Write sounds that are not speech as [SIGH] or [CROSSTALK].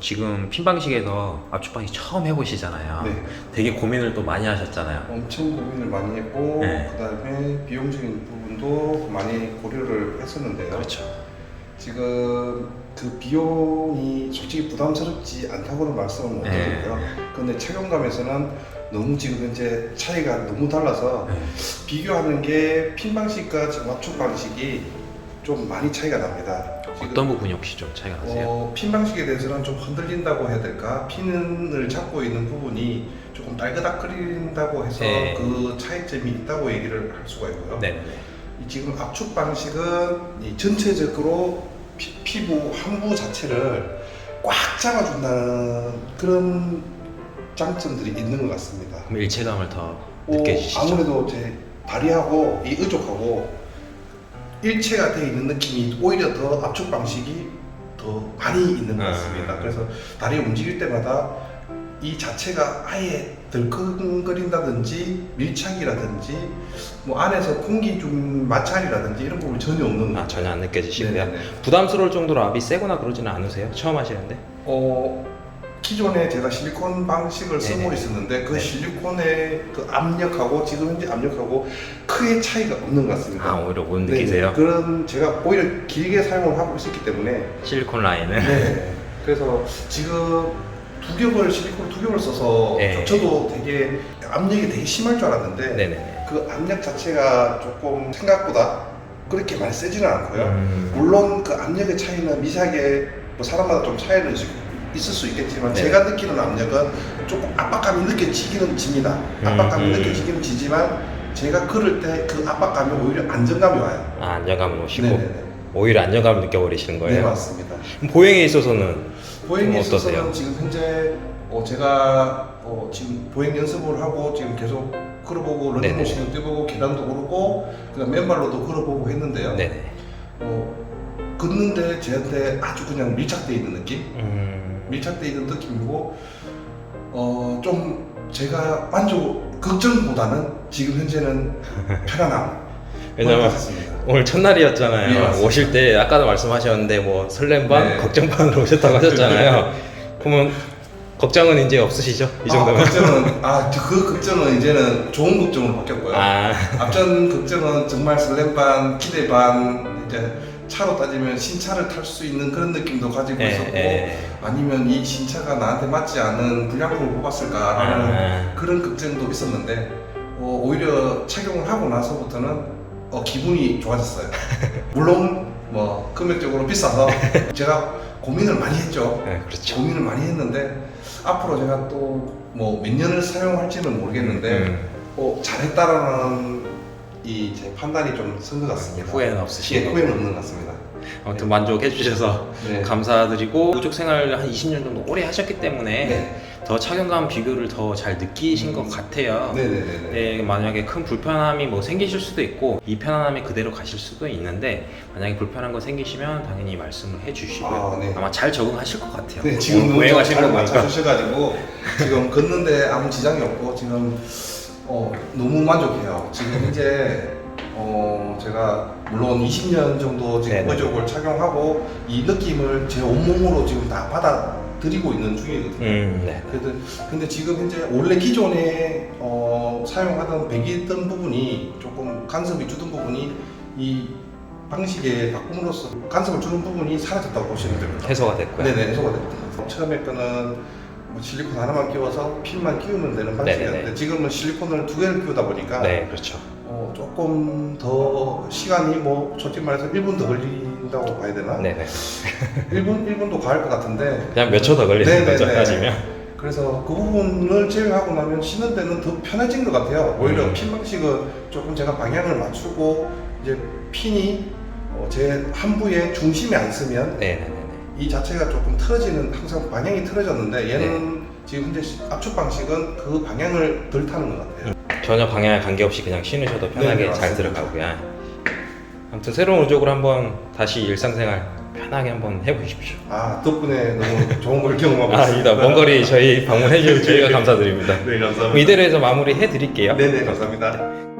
지금 핀 방식에서 압축 방식 처음 해보시잖아요. 네. 되게 고민을 또 많이 하셨잖아요. 엄청 고민을 많이 했고 네. 그다음에 비용적인 부분도 많이 고려를 했었는데요. 그렇죠. 지금 그 비용이 솔직히 부담스럽지 않다고는 말씀을 못 네. 드리고요. 그런데 착용감에서는 너무 지금 현재 차이가 너무 달라서 네. 비교하는 게 핀 방식과 지금 압축 방식이 좀 많이 차이가 납니다. 어떤 부분이 혹시 좀 차이가 나세요? 어, 핀 방식에 대해서는 좀 흔들린다고 해야 될까? 핀을 잡고 있는 부분이 조금 딸그닥거린다고 해서 네. 그 차이점이 있다고 얘기를 할 수가 있고요. 이 지금 압축 방식은 이 전체적으로 피, 부 한부 자체를 꽉 잡아준다는 그런 장점들이 있는 것 같습니다. 그럼 일체감을 더 어, 느껴지시죠? 아무래도 제 다리하고 이 의족하고 일체가 되어 있는 느낌이 오히려 더 압축 방식이 더 많이 있는 것 같습니다. 아. 그래서 다리 움직일 때마다 이 자체가 아예 덜컹거린다든지 밀착이라든지 뭐 안에서 공기 좀 마찰이라든지 이런 부분이 전혀 없는 아 전혀 안 느껴지시고요. 네네네. 부담스러울 정도로 압이 세거나 그러지는 않으세요? 처음 하시는데? 어, 기존에 제가 실리콘 방식을 쓰고 네네. 있었는데 그 네. 실리콘의 그 압력하고 지금 현재 압력하고 크게 차이가 없는 것 같습니다. 아 오히려 못 네, 느끼세요? 그런 제가 오히려 길게 사용을 하고 있었기 때문에 실리콘 라인은? 네. 그래서 지금 두 겹을 실리콘 두 겹을 써서 네. 저도 되게 압력이 되게 심할 줄 알았는데 네네네. 그 압력 자체가 조금 생각보다 그렇게 많이 세지는 않고요. 음. 물론 그 압력의 차이는 미세하게 뭐 사람마다 좀 차이는 있- 있을 수 있겠지만 네. 제가 느끼는 압력은 조금 압박감이 느껴지기는 집니다. 압박감이 음. 느껴지기는 지지만 제가 걸을 때 그 압박감이 오히려 안정감이 와요. 아 안정감을 오시고 네네네. 오히려 안정감을 느껴버리시는 네 거예요? 맞습니다. 그럼 보행에 있어서는 보행에 좀 있어서는 어떠세요? 지금 현재 어, 제가 어, 지금 보행 연습을 하고 지금 계속 걸어보고 네네. 런닝머신도 뛰어보고 계단도 오르고 그다음 맨발로도 걸어보고 했는데요. 네네. 어, 걷는데 저한테 아주 그냥 밀착돼 있는 느낌? 음. 밀착돼 있는 느낌이고 어, 좀 제가 만족 걱정보다는 지금 현재는 [LAUGHS] 편안함 왜냐면. 오늘 첫날이었잖아요. 네, 맞습니다. 오실 때 아까도 말씀하셨는데 뭐 설렘 반, 네. 걱정 반으로 오셨다고 하셨잖아요. 그러면 걱정은 이제 없으시죠? 이 정도면? 아, 걱정은 아그 걱정은 이제는 좋은 걱정으로 바뀌었고요. 아, 앞전 걱정은 정말 설렘 반, 기대 반 이제 차로 따지면 신차를 탈 수 있는 그런 느낌도 가지고 예, 있었고 예. 아니면 이 신차가 나한테 맞지 않은 불량품을 뽑았을까라는 아, 그런 걱정도 있었는데 어, 오히려 착용을 하고 나서부터는 어, 기분이 좋아졌어요. [LAUGHS] 물론 뭐 금액적으로 비싸서 [LAUGHS] 제가 고민을 많이 했죠. 네, 그렇죠. 고민을 많이 했는데 앞으로 제가 또 뭐 몇 년을 사용할지는 모르겠는데 음, 어, 잘했다라는 이 제 판단이 좀 쓴 것 같습니다. 후회는 예, 없으시고 후회는 없는 것 같습니다. 아무튼 만족해 주셔서 네. 감사드리고 우족 생활을 한 20년 정도 오래 하셨기 때문에 네. 더 착용감 비교를 더 잘 느끼신 것 같아요. 네네네. 네, 만약에 큰 불편함이 뭐 생기실 수도 있고 이 편안함이 그대로 가실 수도 있는데 만약에 불편한 거 생기시면 당연히 말씀을 해주시고요. 아, 네. 아마 잘 적응하실 것 같아요. 네, 지금 오늘 너무 보행하시는 잘 거 보니까 맞춰주셔가지고 지금 걷는데 아무 지장이 없고 지금 어, 너무 만족해요. 지금 [LAUGHS] 현재 어, 제가 물론 20년 정도 지금 네네. 의족을 착용하고 이 느낌을 제 온몸으로 지금 다 받아들이고 있는 중이거든요. 음, 네. 그래도 근데 지금 현재 원래 기존에 어, 사용하던 배기던 부분이 조금 간섭이 주던 부분이 이 방식의 바꿈으로써 간섭을 주는 부분이 사라졌다고 보시면 됩니다. 해소가 됐고요. 네네 해소가 됩니다. 처음에 거는 뭐 실리콘 하나만 끼워서 핀만 끼우면 되는 방식이었는데 네네네. 지금은 실리콘을 두 개를 끼우다 보니까 네, 그렇죠. 어, 조금 더 시간이 뭐 솔직히 말해서 1분 더 걸린다고 봐야 되나? 네, 네. 1분 1분도 과할 것 같은데 그냥 몇 초 더 걸리는 네네네. 거죠, 따지면. 그래서 그 부분을 제외하고 나면 신을 때는 더 편해진 것 같아요. 오히려 음. 핀 방식은 조금 제가 방향을 맞추고 이제 핀이 어, 제 함부의 중심에 안 쓰면 네, 네, 네. 네. 이 자체가 조금 틀어지는 항상 방향이 틀어졌는데 얘는 지금 현재 시- 압축 방식은 그 방향을 덜 타는 것 같아요. 전혀 방향에 관계없이 그냥 신으셔도 편하게 네, 잘 맞습니다. 들어가고요. 아무튼 새로운 우족으로 한번 다시 일상생활 편하게 한번 해보십시오. 아 덕분에 너무 좋은 걸 경험하고 아, 아니다. 먼 거리 저희 방문해 주셔서 저희가 [LAUGHS] 감사드립니다. 네 감사합니다. 이대로 해서 마무리 해드릴게요. 네네 감사합니다.